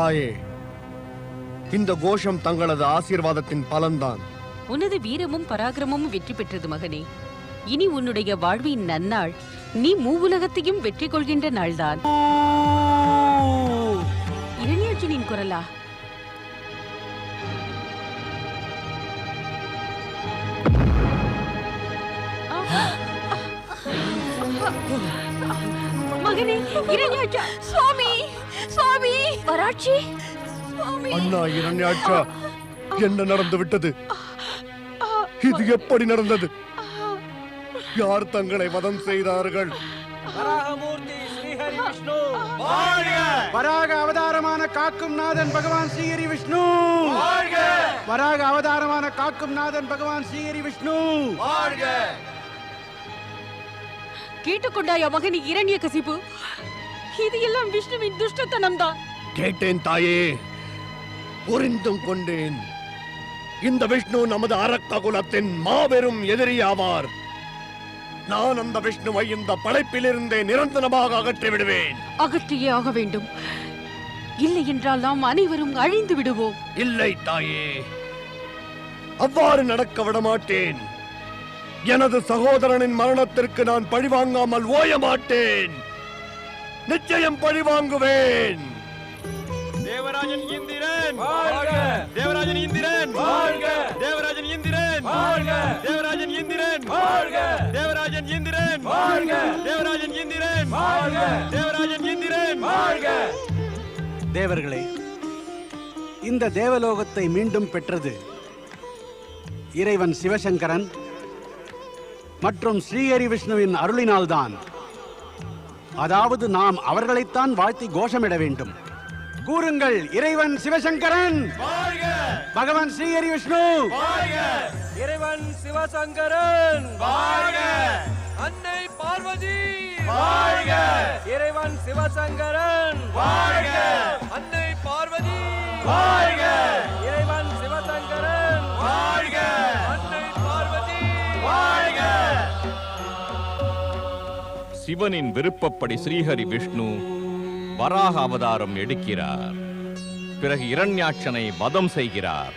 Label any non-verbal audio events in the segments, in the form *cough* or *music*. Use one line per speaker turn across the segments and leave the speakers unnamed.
தாயே இந்த கோஷம் தங்களது ஆசீர்வாதத்தின் பலன்தான்.
உனது வீரமும் பராக்கிரமும் வெற்றி பெற்றது மகனே. இனி உன்னுடைய வாழ்வின் நன்னாள் நீ மூவுலகத்தையும் வெற்றி கொள்கின்ற நாள்தான். இரணியாட்சனின் குரலா? மகனே இரணியாட்சா வராட்சி?
அண்ணா இரண்யாட்சா என்ன நடந்து விட்டது? இது எப்படி நடந்தது? யார் தங்களை வதம் செய்தார்கள்?
வராகமூர்த்தி ஸ்ரீஹரி விஷ்ணு.
வராக அவதாரமான காக்கும் நாதன் பகவான் ஸ்ரீஹரி விஷ்ணு. வராக அவதாரமான காக்கும் நாதன் பகவான் ஸ்ரீஹரி விஷ்ணு.
கேட்டுக்கொண்டாயா மகனி இரண்ய கசிப்பு இது எல்லாம் விஷ்ணுவின் துஷ்டத்தனம் தான்
கேட்டேன் தாயே. புரிந்தும் கொண்டேன். இந்த விஷ்ணு நமது அரக்க குலத்தின் மாபெரும் எதிரியாவார் நான் அந்த விஷ்ணுவை இந்த படைப்பிலிருந்தே நிரந்தரமாக அகற்றி விடுவேன்.
அகற்றியே ஆக வேண்டும். இல்லை என்றால் நாம் அனைவரும் அழிந்து விடுவோம்.
இல்லை தாயே. அவ்வாறு நடக்க விடமாட்டேன். எனது சகோதரனின் மரணத்திற்கு நான் பழிவாங்காமல் ஓய மாட்டேன் நிச்சயம் பழிவாங்குவேன்.
தேவராஜன் இந்திரன் தேவராஜன் இந்திரன் தேவராஜன் இந்திரன் தேவராஜன் இந்திரன் தேவராஜன் இந்திரன் தேவராஜன் இந்திரன் தேவராஜன் இந்திரன்
தேவர்களே இந்த தேவலோகத்தை மீண்டும் பெற்றது இறைவன் சிவசங்கரன் மற்றும் ஸ்ரீஹரி விஷ்ணுவின் அருளினால்தான். அதாவது நாம் அவர்களைத்தான் வாழ்த்தி கோஷமிட வேண்டும். கூறுங்கள் இறைவன் சிவசங்கரன். பகவான் ஸ்ரீஹரி விஷ்ணு.
இறைவன் சிவசங்கரன். அன்னை பார்வதி. இறைவன் சிவசங்கரன். அன்னை பார்வதி. இறைவன் சிவசங்கரன். அன்னை பார்வதி.
சிவனின் விருப்பப்படி ஸ்ரீஹரி விஷ்ணு வராக அவதாரம் எடுக்கிறார். பிறகு இரண்யாட்சனை வதம் செய்கிறார்.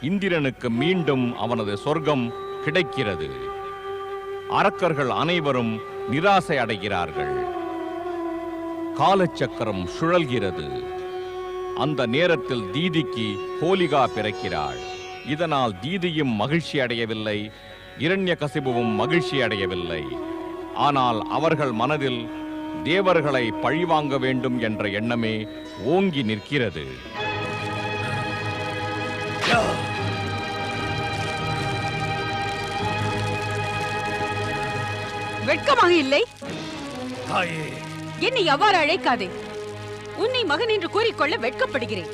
இந்திரனுக்கு மீண்டும் அவனது சொர்க்கம் கிடைக்கிறது. அரக்கர்கள் அனைவரும் நிராசை அடைகிறார்கள். காலச்சக்கரம் சுழல்கிறது. அந்த நேரத்தில் தீதிக்கு ஹோலிகா பிறக்கிறாள். இதனால் தீதியும் மகிழ்ச்சி அடையவில்லை. இரண்ய கசிபுவும் மகிழ்ச்சி அடையவில்லை. ஆனால் அவர்கள் மனதில் தேவர்களை பழிவாங்க வேண்டும் என்ற எண்ணமே ஓங்கி நிற்கிறது.
வெட்கமாக இல்லை?
தாயே.
என்னை அவ்வாறு அழைக்காதே. உன்னை மகன் என்று கூறிக்கொள்ள வெட்கப்படுகிறேன்.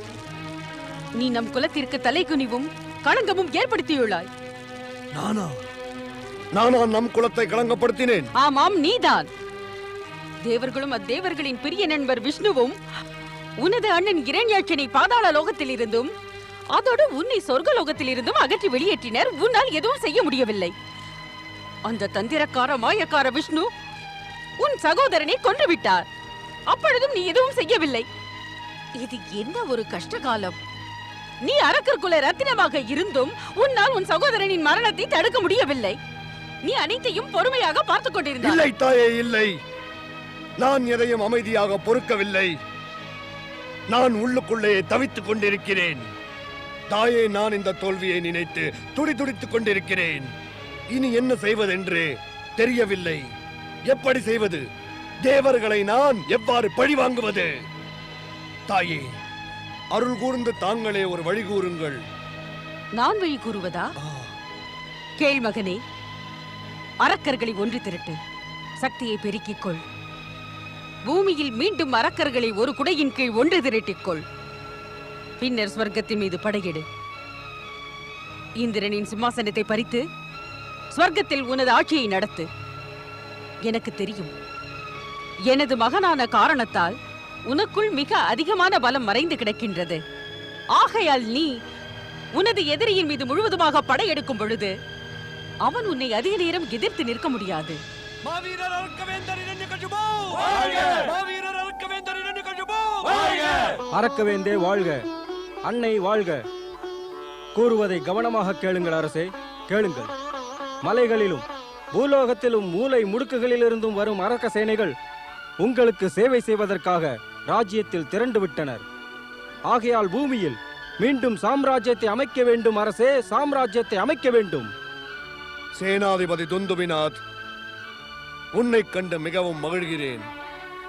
நீ நம் குலத்திற்கு தலைகுனிவும் களங்கமும் ஏற்படுத்தியுள்ளாய்.
நானா? நானா நம் குலத்தை களங்கப்படுத்தினேன்?
ஆமாம் நீதான். தேவர்களும் அத்தேவர்களின் பிரிய நண்பர் விஷ்ணுவும் உனது அண்ணன் இரண்யாட்சனை பாதாள லோகத்தில் இருந்தும் அதோடு உன்னை சொர்க்க லோகத்தில் இருந்தும் அகற்றி வெளியேற்றினர். உன்னால் எதுவும் செய்ய முடியவில்லை. அந்த தந்திரக்கார மாயக்கார விஷ்ணு உன் சகோதரனை கொன்றுவிட்டார். அப்பொழுதும் நீ எதுவும் செய்யவில்லை. இது என்ன ஒரு கஷ்ட காலம் நீ அரக்கர்குல ரத்தினமாக இருந்தும் உன்னால் உன் சகோதரனின் மரணத்தை தடுக்க முடியவில்லை. நீ அனைத்தையும் பொறுமையாக பார்த்துக் கொண்டிருந்தாய்.
இல்லை தாயே இல்லை. நான் எதையும் அமைதியாக பொறுக்கவில்லை. நான் உள்ளுக்குள்ளே தவித்துக் கொண்டிருக்கிறேன். தாயே நான் இந்த தோல்வியை நினைத்து துடி துடித்துக் கொண்டிருக்கிறேன். இனி என்ன செய்வதென்று தெரியவில்லை. எப்படி செய்வது? தேவர்களை நான் எவ்வாறு பழி வாங்குவது தாயே அருள் கூர்ந்து தாங்களே ஒரு வழி கூறுங்கள்.
நான் வழி கூறுவதா? கேள் மகனே அரக்கர்களை ஒன்று திரட்டு சக்தியை பெருக்கிக் கொள். பூமியில் மீண்டும் அரக்கர்களை ஒரு குடையின் கீழ் ஒன்று திரட்டிக் கொள் பின்னர் ஸ்வர்க்கத்தின் மீது படையெடு. இந்திரனின் சிம்மாசனத்தை பறித்து ஸ்வர்க்கத்தில் உனது ஆட்சியை நடத்து. எனக்கு தெரியும் எனது மகனான காரணத்தால் உனக்குள் மிக அதிகமான பலம் மறைந்து கிடக்கின்றது. ஆகையால் நீ உனது எதிரியின் மீது முழுவதுமாக படையெடுக்கும் பொழுது அவன் உன்னை அதிக நேரம் எதிர்த்து நிற்க முடியாது.
மாவீரர் அருக்கவேந்தர் இரண்டு கஜுபோ மாவீரர் அருக்கவேந்தர் இரண்டு கஜுபோ
அரக்கவேந்தே வாழ்க அன்னை வாழ்க. கூறுவதை கவனமாக கேளுங்கள் அரசே கேளுங்கள். மலைகளிலும் பூலோகத்திலும் மூலை முடுக்குகளிலிருந்தும் வரும் அரக்க சேனைகள் உங்களுக்கு சேவை செய்வதற்காக ராஜ்யத்தில் திரண்டு விட்டனர். ஆகையால் பூமியில் மீண்டும் சாம்ராஜ்யத்தை அமைக்க வேண்டும் அரசே சாம்ராஜ்யத்தை அமைக்க வேண்டும்.
சேனாதிபதி துந்துபிநாத் உன்னை கண்டு மிகவும் மகிழ்கிறேன்.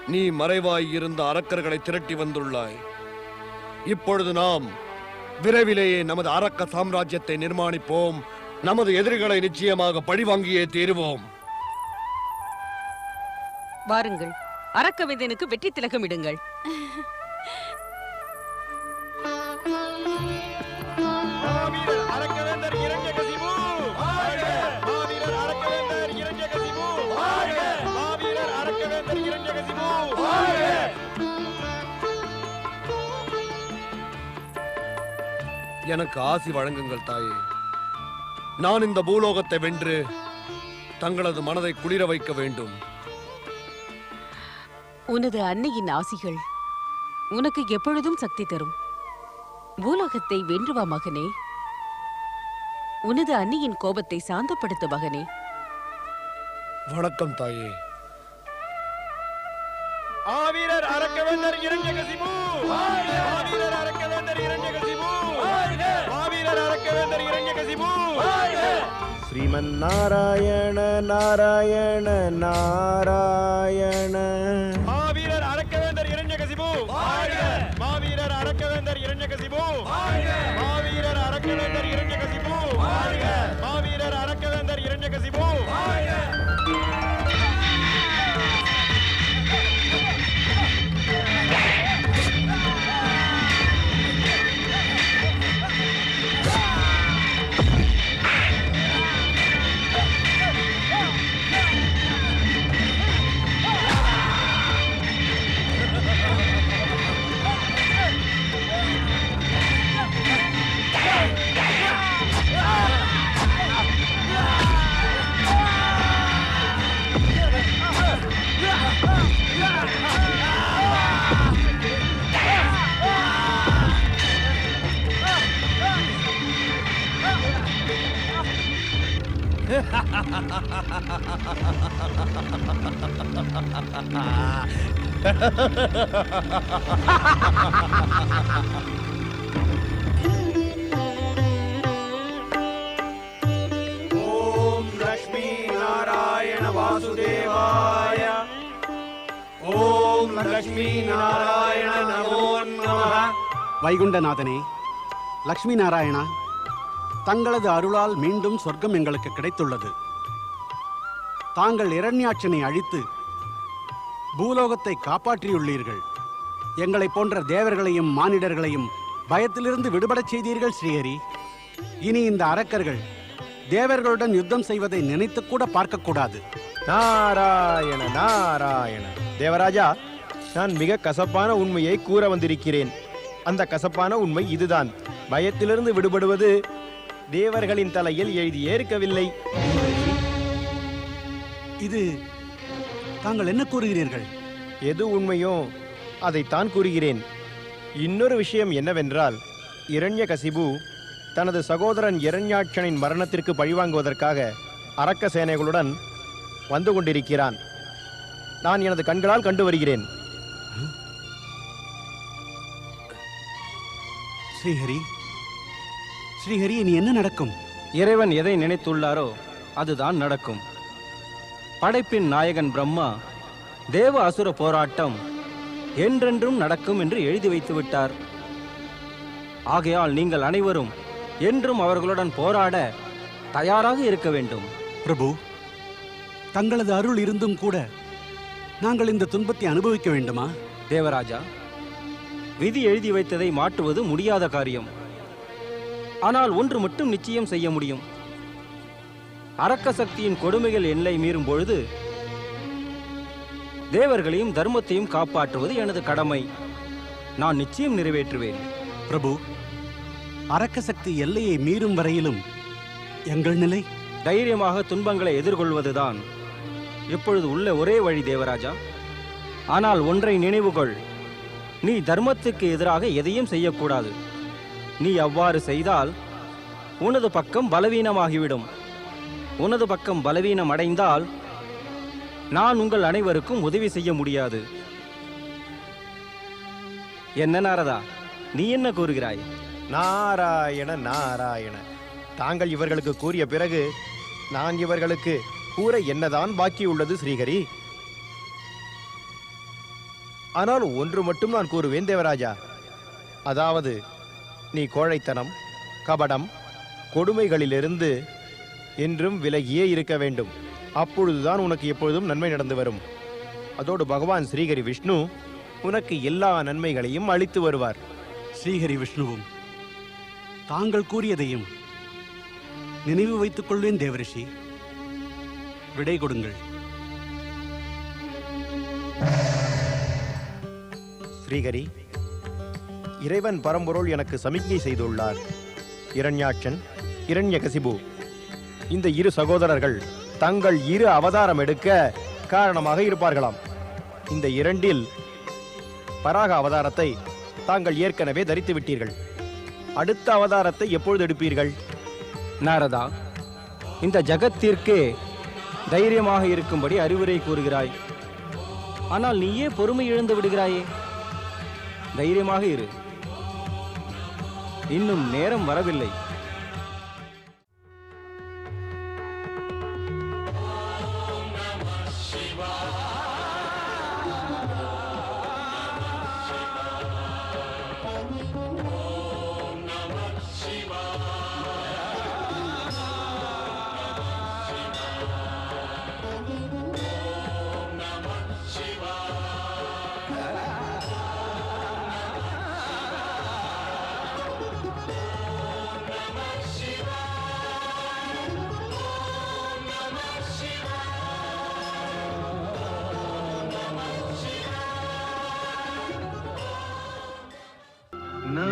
நீ மறைவாய் இருந்த அரக்கர்களை திரட்டி வந்துள்ளாய். இப்பொழுது நாம் விரைவிலேயே நமது அரக்க சாம்ராஜ்யத்தை நிர்மாணிப்போம். நமது எதிரிகளை நிச்சயமாக பழிவாங்கியே தீருவோம்.
வாருங்கள். அரக்கவேந்தனுக்கு வெற்றி திலகமிடுங்கள்
எனக்கு ஆசி வழங்குங்கள் தாயே. நான் இந்த பூலோகத்தை வென்று தங்களது மனதை குளிர வைக்க வேண்டும்.
உனது அன்னையின் ஆசிகள் உனக்கு எப்பொழுதும் சக்தி தரும். பூலோகத்தை வென்று வா மகனே. உனது அன்னியின் கோபத்தை சாந்தப்படுத்து மகனே.
வணக்கம் தாயே.
மாவீரர் அரக்கவேந்தர் இரண்யகசிபு. வாழ்க மாவீரர் அரக்கவேந்தர் இரண்யகசிபு.
ஸ்ரீமன் நாராயண நாராயண நாராயண.
மாவீரர் அரக்கவேந்தர் இரண்யகசிபு மாவீரர் அரக்கவேந்தர் இரண்யகசிபு மாவீரர் அரக்கவேந்தர் இரண்யகசிபு மாவீரர் அரக்கவேந்தர் இரண்யகசிபு வாழ்க *laughs*
லக்ஷ்மி நாராயண நமோ நமः
வைகுண்டநாதனே லக்ஷ்மி நாராயணா தங்களது அருளால் மீண்டும் சொர்க்கம் எங்களுக்கு கிடைத்துள்ளது. தாங்கள் இரண்யாட்சனை அழித்து பூலோகத்தை காப்பாற்றியுள்ளீர்கள். எங்களைப் போன்ற தேவர்களையும் மானிடர்களையும் பயத்திலிருந்து விடுபடச் செய்தீர்கள் ஸ்ரீஹரி. இனி இந்த அரக்கர்கள் தேவர்களுடன் யுத்தம் செய்வதை நினைத்து கூட பார்க்கக்கூடாது.
நாராயண நாராயண. தேவராஜா நான் மிக கசப்பான உண்மையை கூற வந்திருக்கிறேன். அந்த கசப்பான உண்மை இதுதான். பயத்திலிருந்து விடுபடுவது தேவர்களின் தலையில் எழுதி ஏற்கவில்லை.
இது தாங்கள் என்ன கூறுகிறீர்கள்?
எது உண்மையோ அதைத்தான் கூறுகிறேன். இன்னொரு விஷயம் என்னவென்றால் இரண்யகசிபு தனது சகோதரன் இரண்யாட்சனின் மரணத்திற்கு பழிவாங்குவதற்காக அரக்க சேனைகளுடன் வந்து கொண்டிருக்கிறான். நான் எனது கண்களால் கண்டு வருகிறேன்.
ஸ்ரீஹரி ஸ்ரீஹரி இனி என்ன நடக்கும்?
இறைவன் எதை நினைத்துள்ளாரோ அதுதான் நடக்கும். படைப்பின் நாயகன் பிரம்மா தேவ அசுர போராட்டம் என்றென்றும் நடக்கும் என்று எழுதி வைத்து விட்டார். ஆகையால் நீங்கள் அனைவரும் என்றும் அவர்களுடன் போராட தயாராக இருக்க வேண்டும்.
பிரபு தங்களது அருள் இருந்தும் கூட நாங்கள் இந்த துன்பத்தை அனுபவிக்க வேண்டுமா?
தேவராஜா விதி எழுதி வைத்ததை மாற்றுவது முடியாத காரியம். ஆனால் ஒன்று மட்டும் நிச்சயம் செய்ய முடியும். அரக்க சக்தியின் கொடுமைகள் எல்லை மீறும் பொழுது தேவர்களையும் தர்மத்தையும் காப்பாற்றுவது எனது கடமை. நான் நிச்சயம் நிறைவேற்றுவேன்.
பிரபு அரக்க சக்தி எல்லையை மீறும் வரையிலும் எங்கள் நிலை?
தைரியமாக துன்பங்களை எதிர்கொள்வதுதான். இப்பொழுது உள்ள ஒரே வழி தேவராஜா. ஆனால் ஒன்றை நினைவுகொள். நீ தர்மத்துக்கு எதிராக எதையும் செய்யக்கூடாது. நீ அவ்வாறு செய்தால் உனது பக்கம் பலவீனமாகிவிடும். உனது பக்கம் பலவீனம் அடைந்தால் நான் உங்கள் அனைவருக்கும் உதவி செய்ய முடியாது. என்ன நாரதா நீ என்ன கூறுகிறாய்?
நாராயண நாராயண. தாங்கள் இவர்களுக்கு கூறிய பிறகு நான் இவர்களுக்கு கூற என்னதான் பாக்கி உள்ளது ஸ்ரீஹரி? ஆனால் ஒன்று மட்டும் நான் கூறுவேன் தேவராஜா. அதாவது நீ கோழைத்தனம் கபடம் கொடுமைகளிலிருந்து என்றும் விலகியே இருக்க வேண்டும். அப்பொழுதுதான் உனக்கு எப்பொழுதும் நன்மை நடந்து வரும். அதோடு பகவான் ஸ்ரீஹரி விஷ்ணு உனக்கு எல்லா நன்மைகளையும் அளித்து வருவார்.
ஸ்ரீஹரி விஷ்ணுவும் தாங்கள் கூறியதையும் நினைவு வைத்துக் கொள்வேன் தேவரிஷி. விடை கொடுங்கள்.
ஸ்ரீஹரி இறைவன் பரம்பொருள் எனக்கு சமிக்ஞை செய்துள்ளார். இரண்யாட்சன் இரண்யகசிபு. இந்த இரு சகோதரர்கள் தங்கள் இரு அவதாரம் எடுக்க காரணமாக இருப்பார்களாம். இந்த இரண்டில் பராக அவதாரத்தை தாங்கள் ஏற்கனவே தரித்து விட்டீர்கள். அடுத்த அவதாரத்தை எப்பொழுது எடுப்பீர்கள்?
நாரதா இந்த ஜகத்திற்கு தைரியமாக இருக்கும்படி அறிவுரை கூறுகிறாய். ஆனால் நீயே பொறுமை இழந்து விடுகிறாயே. தைரியமாக இரு. இன்னும் நேரம் வரவில்லை.
நா